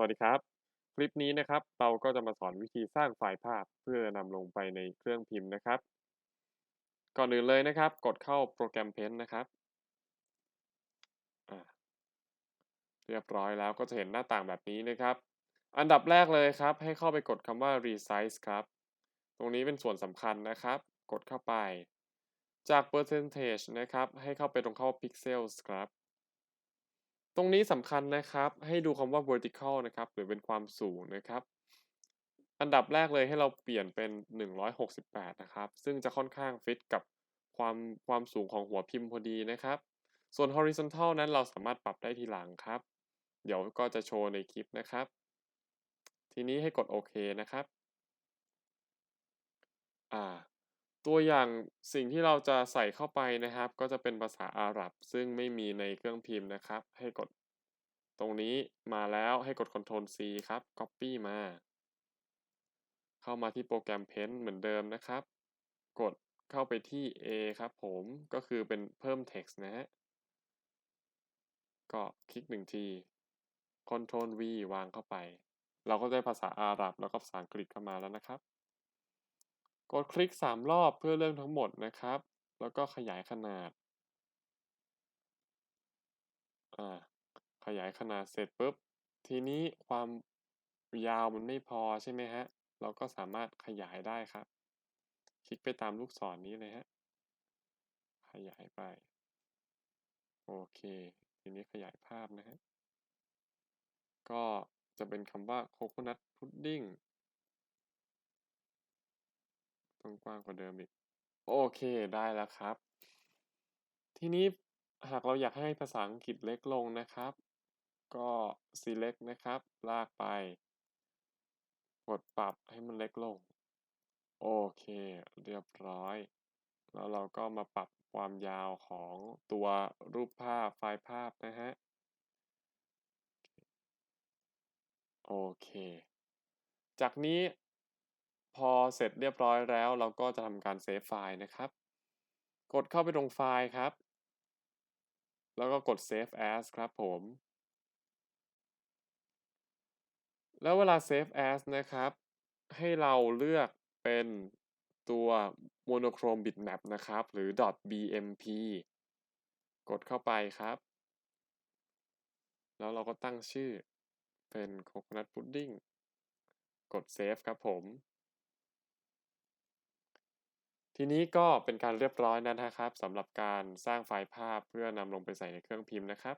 สวัสดีครับ คลิปนี้นะครับเราก็จะมาสอนวิธีสร้างไฟล์ภาพเพื่อนำลงไปในเครื่องพิมพ์นะครับ ก่อนอื่นเลยนะครับ กดเข้าโปรแกรม Paint นะครับ เรียบร้อยแล้วก็จะเห็นหน้าต่างแบบนี้นะครับ อันดับแรกเลยครับ ให้เข้าไปกดคำว่า resize ครับ ตรงนี้เป็นส่วนสำคัญนะครับ กดเข้าไป จาก percentage นะครับ ให้เข้าไปตรงเข้า pixels ครับ ตรงนี้สำคัญนะครับ ให้ดูคำว่า vertical นะครับ หรือเป็นความสูงนะครับ อันดับแรกเลยให้เราเปลี่ยนเป็น 168 นะครับ ซึ่งจะค่อนข้างฟิตกับความความสูงของหัวพิมพ์พอดีนะครับ ส่วน horizontal นั้นเราสามารถปรับได้ทีหลังครับ เดี๋ยวก็จะโชว์ในคลิปนะครับ ทีนี้ให้กดโอเคนะครับ อ่า ตัวอย่างสิ่งที่เราจะใส่เข้าไปนะครับ ก็จะเป็นภาษาอาหรับ ซึ่งไม่มีในเครื่องพิมพ์นะครับ ให้กดตรงนี้มาแล้วให้กด Ctrl C ครับ Copy มา เข้ามาที่โปรแกรม Paint เหมือนเดิมนะครับ กดเข้าไปที่ A ครับผมก็คือเป็นเพิ่ม text นะฮะก็คลิกหนึ่งที Ctrl V วางเข้าไป เราก็ได้ภาษาอาหรับแล้วก็ภาษาอังกฤษเข้ามาแล้วนะครับ กดคลิก 3 รอบเพื่อเรื่องทั้งหมดนะครับ แล้วก็ขยายขนาดอ่าขยายขนาดเสร็จปุ๊บ ทีนี้ความยาวมันไม่พอใช่ไหมฮะ เราก็สามารถขยายได้ครับ คลิกไปตามลูกศรนนี้เลยฮะ ขยายไป โอเค ทีนี้ขยายภาพนะฮะ ก็จะเป็นคำว่า coconut pudding ต้องกว้างกว่าเดิมอีก โอเคได้แล้วครับ ทีนี้หากเราอยากให้ภาษาอังกฤษเล็กลงนะครับ ก็ select นะครับ ลากไป กดปรับให้มันเล็กลง โอเค เรียบร้อย แล้วเราก็มาปรับความยาวของตัวรูปภาพไฟล์ภาพนะฮะ โอเค จากนี้ พอเสร็จเรียบร้อยแล้ว เราก็จะทำการเซฟไฟล์นะครับ กดเข้าไปตรงไฟล์ครับ แล้วก็กด save as ครับผม แล้วเวลา save as นะครับ ให้เราเลือกเป็นตัว monochrome bitmap นะครับ หรือ .bmp กดเข้าไปครับ แล้วเราก็ตั้งชื่อเป็น coconut pudding กด save ครับผม ทีนี้ก็เป็นการเรียบร้อยนั้นนะครับสำหรับการสร้างไฟล์ภาพเพื่อนำลงไปใส่ในเครื่องพิมพ์นะครับ